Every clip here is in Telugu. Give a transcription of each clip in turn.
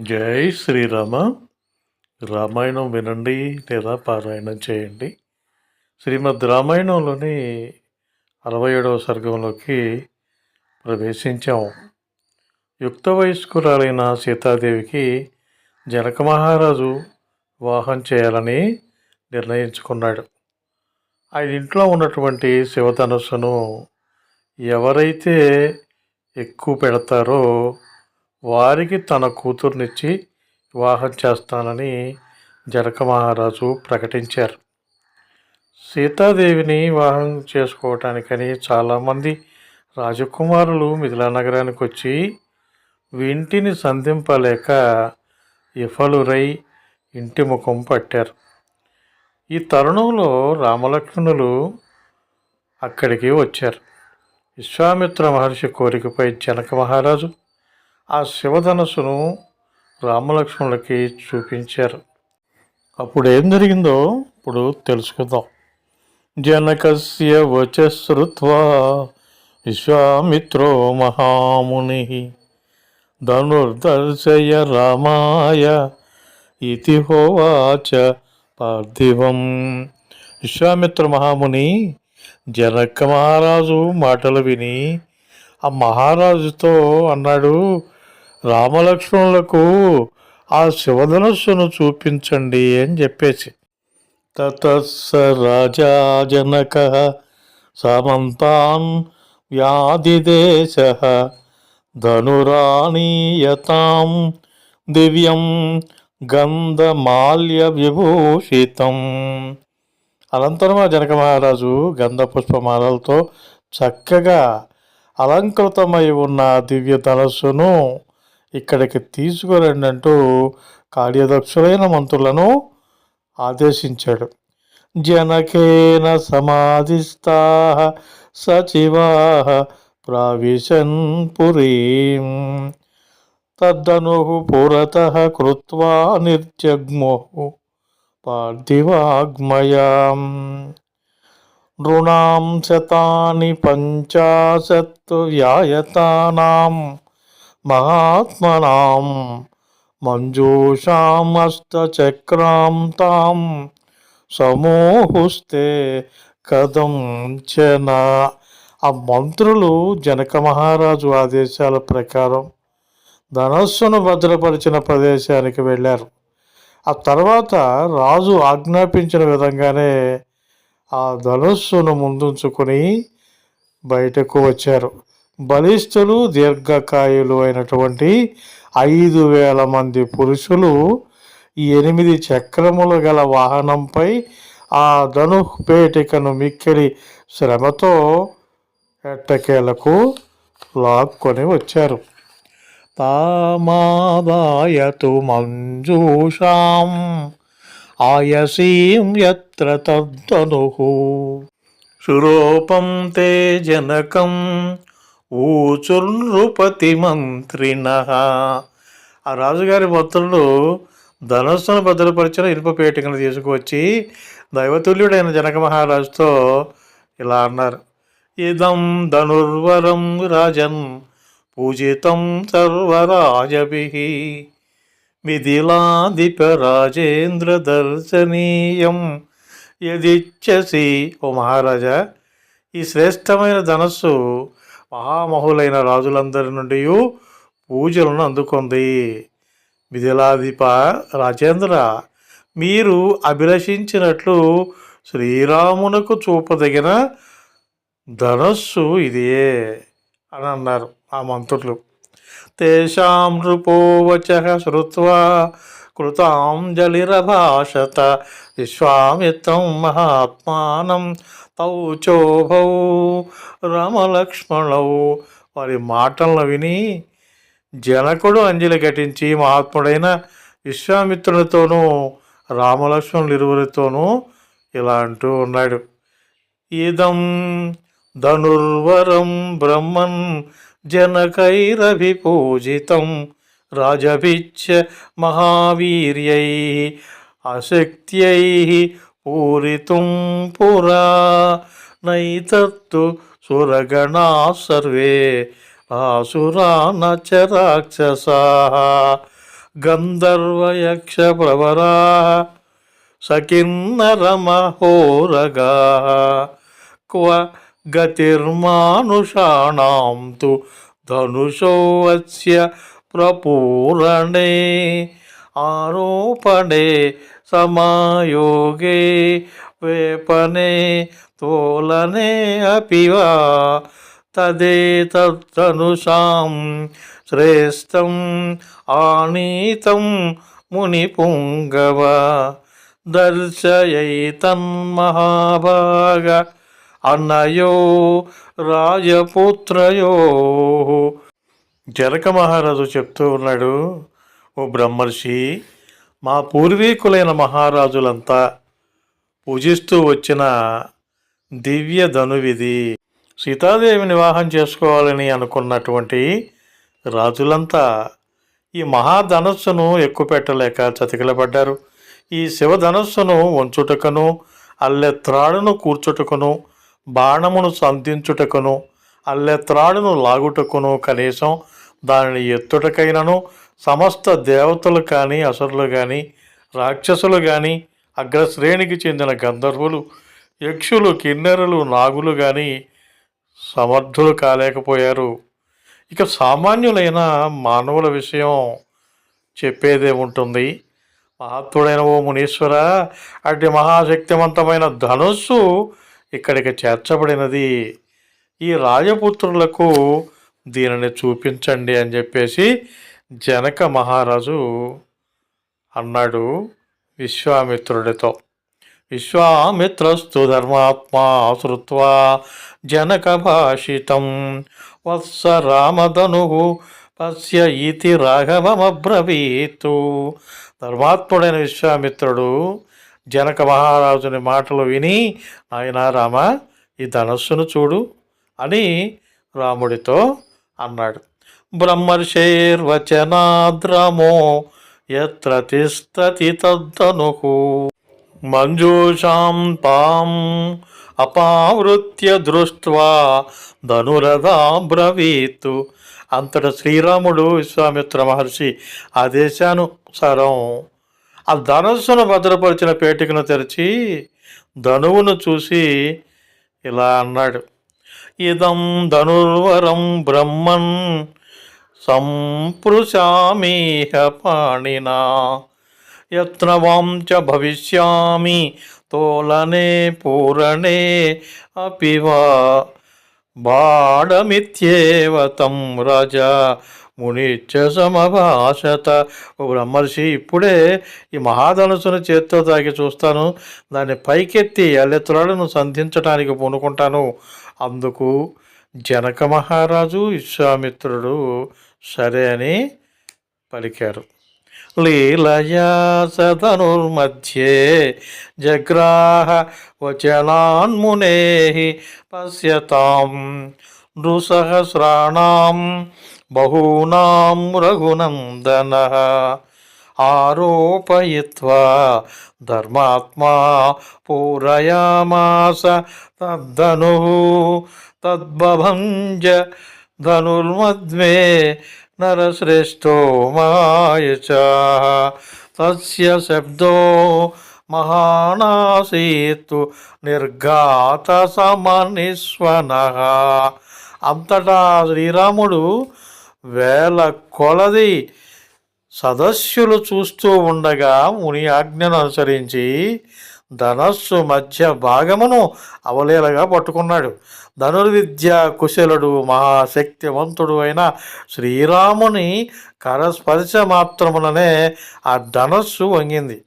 జై శ్రీరామ. రామాయణం వినండి లేదా పారాయణం చేయండి. శ్రీమద్ రామాయణంలోని అరవై ఏడవ సర్గంలోకి ప్రవేశించాం. యుక్త వయస్కురాలైన సీతాదేవికి జనక మహారాజు వివాహం చేయాలని నిర్ణయించుకున్నాడు. ఆయన ఇంట్లో ఉన్నటువంటి శివధనస్సును ఎవరైతే ఎక్కువ పెడతారో వారికి తన కూతుర్నిచ్చి వివాహం చేస్తానని జనక మహారాజు ప్రకటించారు. సీతాదేవిని వివాహం చేసుకోవటానికని చాలామంది రాజకుమారులు మిథిలా నగరానికి వచ్చి వింటిని సంధింపలేక విఫలురై ఇంటి ముఖం పట్టారు. ఈ తరుణంలో రామలక్ష్మణులు అక్కడికి వచ్చారు. విశ్వామిత్ర మహర్షి కోరికపై జనక మహారాజు ఆ శివధనస్సును రామలక్ష్మణులకి చూపించారు. అప్పుడు ఏం జరిగిందో ఇప్పుడు తెలుసుకుందాం. జనకస్య వచశ్రుత్వా విశ్వామిత్రో మహాముని ధనుర్దర్శయ రామాయ ఇతి హోవాచ పార్థివం. విశ్వామిత్ర మహాముని జనక మహారాజు మాటలు విని ఆ మహారాజుతో అన్నాడు రామలక్ష్మణులకు ఆ శివధనస్సును చూపించండి అని చెప్పేసి. తతస్స రాజా జనక సమంతాన్ వ్యాధిదేశ ధనురాణీయతాం దివ్యం గంధమాల్య విభూషితం అనంతరం ఆ జనక మహారాజు గంధ పుష్పమాలలతో చక్కగా అలంకృతమై ఉన్న దివ్య ధనస్సును ఇక్కడికి తీసుకురండి అంటూ కార్యదక్షులైన మంత్రులను ఆదేశించాడు. జనకేన సమాధిస్థా సచివా ప్రావిశన్ పురీం తద్దను పురత కృత్వా నిర్జగ్మో పార్థివాగ్మయాం. నృణాం శతాని పంచాశత్ వ్యాయతానాం మహాత్మనాం మంజూషామస్తచక్రాం తాం సమూహుస్తే కథం ఆ మంత్రులు జనక మహారాజు ఆదేశాల ప్రకారం ధనస్సును భద్రపరిచిన ప్రదేశానికి వెళ్ళారు. ఆ తర్వాత రాజు ఆజ్ఞాపించిన విధంగానే ఆ ధనుస్సును ముందుంచుకొని బయటకు వచ్చారు. బలిష్ఠులు దీర్ఘకాయులు అయినటువంటి ఐదు వేల మంది పురుషులు ఈ ఎనిమిది చక్రములు గల వాహనంపై ఆ ధను పేటికను మిక్కిలి శ్రమతో ఎట్టకేలకు లాక్కొని వచ్చారు. తామాదాయతు మంజూషాం ఆయసీం యత్ర తద్దను శురోపం తే జనకం ఊచుర్నృపతి మంత్రిన ఆ రాజుగారి భక్తులు ధనస్సును భద్రపరిచిన ఇనుప పేటికను తీసుకువచ్చి దైవతుల్యుడైన జనక మహారాజుతో ఇలా అన్నారు. ఇదం ధనుర్వరం రాజన్ పూజితం సర్వరాజభి. మిథిలాధిపరాజేంద్ర దర్శనీయం యదిచ్చసి. ఓ మహారాజా ఈ శ్రేష్టమైన ధనస్సు మహామహులైన రాజులందరి నుండి పూజలను అందుకుంది. మిథిలాధిప రాజేంద్ర మీరు అభిలషించినట్లు శ్రీరామునకు చూపదగిన ధనస్సు ఇదే అని అన్నారు ఆ మంత్రులు. తేషాం నృపోవచ శ్రుత్వా కృతాంజలిరభాషత విశ్వామిత్రం మహాత్మానం తౌ చోభౌ రామలక్ష్మణౌ వారి మాటలను విని జనకుడు అంజలి ఘటించి మహాత్ముడైన విశ్వామిత్రునితోనూ రామలక్ష్మణులు ఇరువురితోనూ ఇలా అంటూ ఉన్నాడు. ఇదం ధనుర్వరం బ్రహ్మన్ జనకైరభిపూజితం రాజభిచ్చ మహావీర్యై అశక్త్యై పూరితుం పురా నైతత్తు సురగణా సర్వే ఆసురా నచ గంధర్వయక్ష ప్రవరా సకిన్నరమహోరగా క్వ గతిర్మానుషాణం తు ధనుషోవస్య ప్రపూరణే ఆరోపణే సమాయోగే వేపనే తోలనే అపి వా తదేతనుషాం శ్రేష్టం ఆనీతం మునిపుంగవ దర్శయైతన్మహాభాగ అన్నయో రాజపుత్రయో జనక మహారాజు చెప్తూ ఉన్నాడు ఓ బ్రహ్మర్షి మా పూర్వీకులైన మహారాజులంతా పూజిస్తూ వచ్చిన దివ్య ధనువిది సీతాదేవిని వివాహం చేసుకోవాలని అనుకున్నటువంటి రాజులంతా ఈ మహాధనస్సును ఎక్కుపెట్టలేక చతికిలబడ్డారు. ఈ శివధనస్సును వంచుటకును అల్లెత్రాడును కూర్చుటకును బాణమును సంధించుటకును అల్లెత్రాడును లాగుటకును కనీసం దానిని ఎత్తుటకైనను సమస్త దేవతలు కానీ అసురులు కానీ రాక్షసులు కానీ అగ్రశ్రేణికి చెందిన గంధర్వులు యక్షులు కిన్నెరలు నాగులు కానీ సమర్థులు కాలేకపోయారు. ఇక సామాన్యులైన మానవుల విషయం చెప్పేదేముంటుంది మహత్తుడైన ఓ మునీశ్వర అటు మహాశక్తివంతమైన ధనుస్సు ఇక్కడికి చేర్చబడినది. ఈ రాజపుత్రులకు దీనిని చూపించండి అని చెప్పేసి జనక మహారాజు అన్నాడు విశ్వామిత్రుడితో. విశ్వామిత్రస్తు ధర్మాత్మా శ్రుత్వా జనక భాషితం. వత్స రామధను పశ్య ఇతి రాఘవమబ్రవీతు. ధర్మాత్ముడైన విశ్వామిత్రుడు జనక మహారాజుని మాటలు విని ఆయన రామ ఈ ధనస్సును చూడు అని రాముడితో అన్నాడు. బ్రహ్మర్షేర్వచనాద్రమో ఎత్ర తిష్టతి తద్దను మంజూషాం తాం అపావృత్య దృష్ట్వా ధనురథాబ్రవీతు అంతట శ్రీరాముడు విశ్వామిత్ర మహర్షి ఆదేశానుసారం ఆ ధనుస్సును భద్రపరిచిన పేటికను తెరిచి ధనువును చూసి ఇలా అన్నాడు. ఇదం ధనుర్వరం బ్రహ్మన్ సంపృశామీహ పాణినా. యత్నవాం చ భవిష్యామి తోలనే పూరణే అపివా బాడమిత్యేవ తం రాజా మునిచ్చ సమభాషత. ఓ బ్రహ్మర్షి ఇప్పుడే ఈ మహాధనుసును చేత్తో తాకి చూస్తాను. దాన్ని పైకెత్తి అల్లెత్తులను సంధించడానికి పూనుకుంటాను. అందుకు జనక మహారాజు విశ్వామిత్రుడు సరే అని పలికారు. లీలయా సదనుర్మధ్యే జగ్రాహ వచనాన్మునే పశ్యతాం నృసహస్రాణం బహూనాం రఘునందన ఆరోపయిత్వా ధర్మాత్మా పూరయామాస తద్దను తద్భంజ ధనుర్మద్మే నరశ్రేష్టో మాయచ తస్య శబ్దో మహానాసీతు నిర్ఘాత సమనిస్వన. అంతటా శ్రీరాముడు వేల కొలది సదస్సులు చూస్తూ ఉండగా ముని ఆజ్ఞను అనుసరించి ధనస్సు మధ్య భాగమును అవలేలగా పట్టుకున్నాడు. ధనుర్విద్య కుశలుడు మహాశక్తివంతుడు అయిన శ్రీరాముని కరస్పర్శ మాత్రముననే ఆ ధనస్సు వంగింది.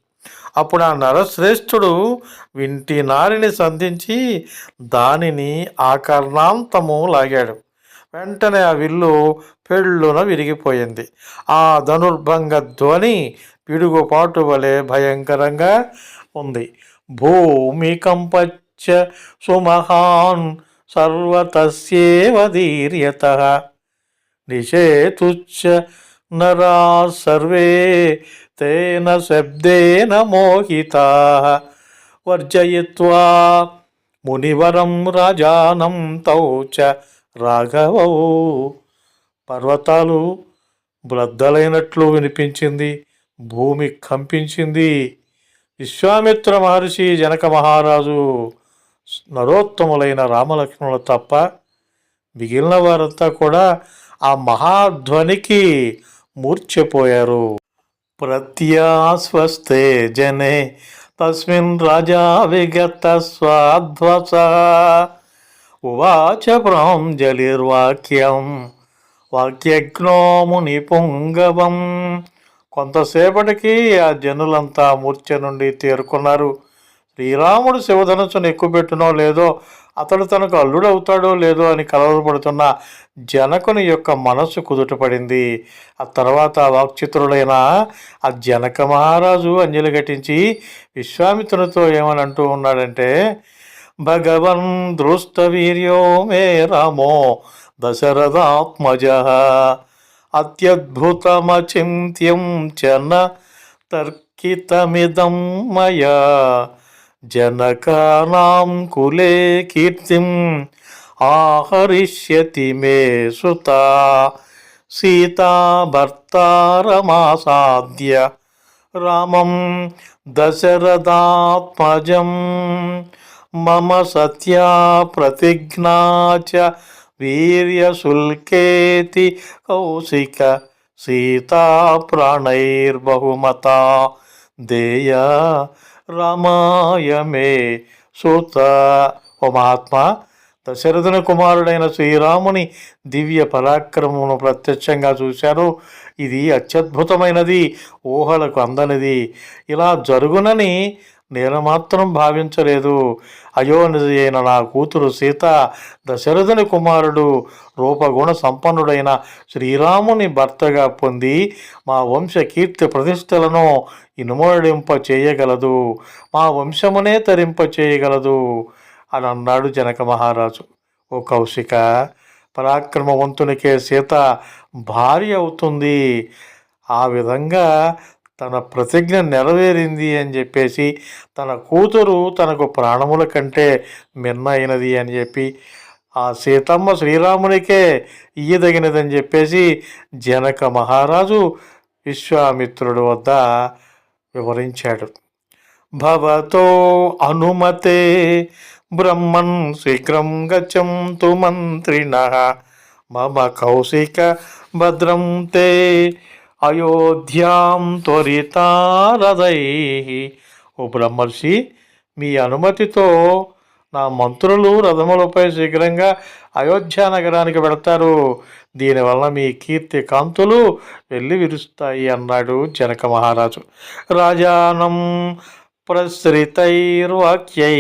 అప్పుడు ఆ నరశ్రేష్ఠుడు వింటి నారిని సంధించి దానిని ఆకర్ణాంతము లాగాడు. వెంటనే ఆ విల్లు పెళ్ళున విరిగిపోయింది. ఆ ధనుర్భంగ ధ్వని పిడుగుపాటు వలె భయంకరంగా ఉంది. భూమి కంపచ్చ సుమహాన్ సర్వతస్యేవ ధీర్యత నిషేతుచ్చ నరా సర్వే తేన శబ్దేన మోహితా వర్జయిత్వా మునివరం రాజానం తౌ చ రాఘవౌ పర్వతాలు బ్రద్దలైనట్లు వినిపించింది భూమి కంపించింది. విశ్వామిత్ర మహర్షి జనక మహారాజు నరోత్తములైన రామలక్ష్మణులు తప్ప మిగిలిన వారంతా కూడా ఆ మహాధ్వనికి మూర్ఛపోయారు. ప్రత్యాస్వస్తే జనే తస్మిన్ రాజా విగత స్వాధ్వస. ఉవాచ ప్రాంజలిర్వాక్యం వాక్యజ్ఞో ముని పుంగవం. కొంతసేపటికి ఆ జనులంతా మూర్ఛ నుండి తేరుకున్నారు. శ్రీరాముడు శివధనుసును ఎక్కుపెట్టునో లేదో అతడు తనకు అల్లుడవుతాడో లేదో అని కలవరపడుతున్న జనకుని యొక్క మనస్సు కుదుటపడింది. ఆ తర్వాత వాక్చిత్రుడైన ఆ జనక మహారాజు అంజలి ఘటించి విశ్వామిత్రునితో ఏమని అంటూ ఉన్నాడంటే భగవన్ దృష్టవీర్యో మే రామో దశరథాత్మజ అత్యద్భుతమచింత్యం చ తర్కితమిదం మయా జనకానాం కులే కీర్తిం ఆహరిష్యతి మే సుత సీతాభర్తారమాసాద్య రామం దశరథాత్మజం మమ సత్యా ప్రతిజ్ఞా చ వీర్యశుల్కేతి కౌశిక సీతా ప్రాణైర్బహుమత దేయ రామాయ మే సూత ఓ మహాత్మా దశరథుని కుమారుడైన శ్రీరాముని దివ్య పరాక్రమమును ప్రత్యక్షంగా చూశారు ఇది అత్యద్భుతమైనది ఊహలకు అందనిది. ఇలా జరుగునని నేను మాత్రం భావించలేదు. అయోనిధి అయిన నా కూతురు సీత దశరథుని కుమారుడు రూపగుణ సంపన్నుడైన శ్రీరాముని భర్తగా పొంది మా వంశ కీర్తి ప్రతిష్టలను ఇనుమడింప చేయగలదు. మా వంశమునే తరింప చేయగలదు అని అన్నాడు జనక మహారాజు. ఓ కౌశిక పరాక్రమవంతునికే సీత భార్య అవుతుంది. ఆ విధంగా తన ప్రతిజ్ఞ నెరవేరింది అని చెప్పేసి తన కూతురు తనకు ప్రాణముల కంటే మిన్నైనది అని చెప్పి ఆ సీతమ్మ శ్రీరామునికే ఇయ్యదగినదని చెప్పేసి జనక మహారాజు విశ్వామిత్రుడు వద్ద వివరించాడు. భవతో అనుమతే బ్రహ్మన్ శీఘ్రం గచ్చంతు మంత్రిణ మమ కౌశిక భద్రం తే అయోధ్యాం త్వరితారదై ఓ బ్రహ్మర్షి మీ అనుమతితో నా మంత్రులు రథములపై శీఘ్రంగా అయోధ్య నగరానికి వెళతారు. దీనివల్ల మీ కీర్తి కాంతులు వెళ్ళి విరుస్తాయి అన్నాడు జనక మహారాజు రాజానం ప్రసృతైర్వాక్యై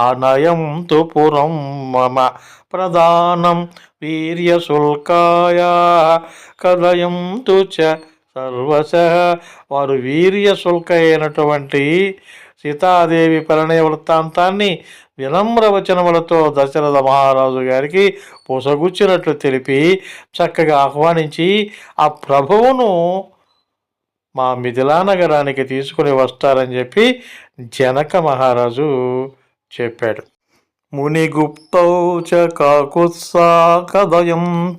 ఆనయం తు పురం మమ ప్రధానం వీర్యశుల్కాయ కదయం తు చ సర్వశ వారు వీర్యశుల్క అయినటువంటి సీతాదేవి పరిణయ వృత్తాంతాన్ని వినమ్ర వచనములతో దశరథ మహారాజు గారికి పొసగుచ్చినట్లు తెలిపి చక్కగా ఆహ్వానించి ఆ ప్రభువును మా మిథిలా నగరానికి తీసుకుని వస్తారని చెప్పి జనక మహారాజు చెప్పాడు. మునిగుప్తౌ చ కాకుత్సా కదయం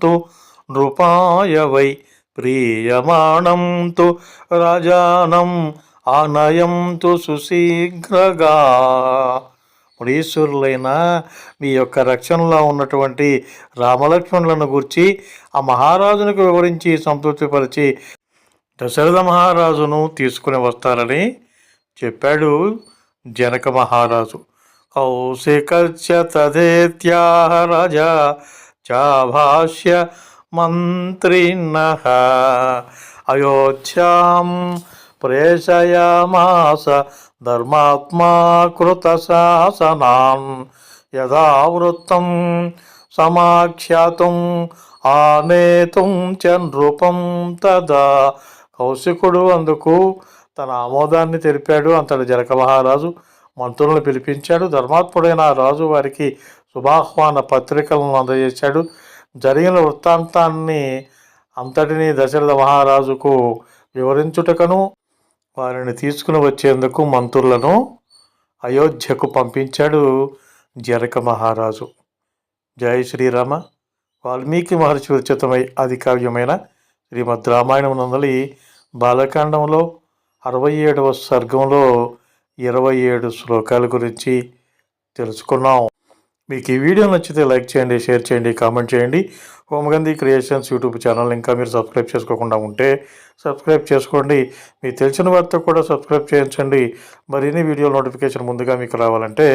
నృపాయ వై ప్రీయమాణం తు రాజానం ఆనయం తు సుశీఘ్రగా. మునీశ్వరులైన మీ యొక్క రక్షణలో ఉన్నటువంటి రామలక్ష్మణులను గురించి ఆ మహారాజునికి వివరించి సంతృప్తిపరిచి దశరథ మహారాజును తీసుకుని వస్తారని చెప్పాడు జనక మహారాజు. కౌశికస్య తదేత్యాహ రాజా చాభాష్య మంత్రిణ. అయోధ్యాం ప్రేషయామాస ధర్మాత్మా కృత శాసనాన్ యథావృత్తం సమాఖ్యాతుం ఆనేతుం చ నృపం తదా కౌశికుడు అందుకు తన ఆమోదాన్ని తెలిపాడు. అంతటి జనక మహారాజు మంత్రులను పిలిపించాడు. ధర్మాత్ముడైన రాజు వారికి శుభాహ్వాన పత్రికలను అందజేశాడు. జరిగిన వృత్తాంతాన్ని అంతటినీ దశరథ మహారాజుకు వివరించుటకను వారిని తీసుకుని వచ్చేందుకు మంత్రులను అయోధ్యకు పంపించాడు జనక మహారాజు. జై శ్రీరామ. వాల్మీకి మహర్షి విరచితమై ఆది కావ్యమైన శ్రీమద్ రామాయణం నందలి బాలకాండంలో అరవై ఏడవ సర్గంలో ఇరవై ఏడు శ్లోకాల గురించి తెలుసుకున్నాం. మీకు ఈ వీడియో నచ్చితే లైక్ చేయండి షేర్ చేయండి కామెంట్ చేయండి. హోమగంధి క్రియేషన్స్ యూట్యూబ్ ఛానల్ ఇంకా మీరు సబ్స్క్రైబ్ చేసుకోకుండా ఉంటే సబ్స్క్రైబ్ చేసుకోండి. మీకు తెలిసిన వారితో కూడా సబ్స్క్రైబ్ చేయించండి. మరిన్ని వీడియో నోటిఫికేషన్ ముందుగా మీకు రావాలంటే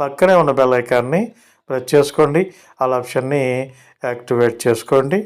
పక్కనే ఉన్న బెల్ ఐకాన్ని ప్రెస్ చేసుకోండి. ఆ ఆప్షన్ని యాక్టివేట్ చేసుకోండి.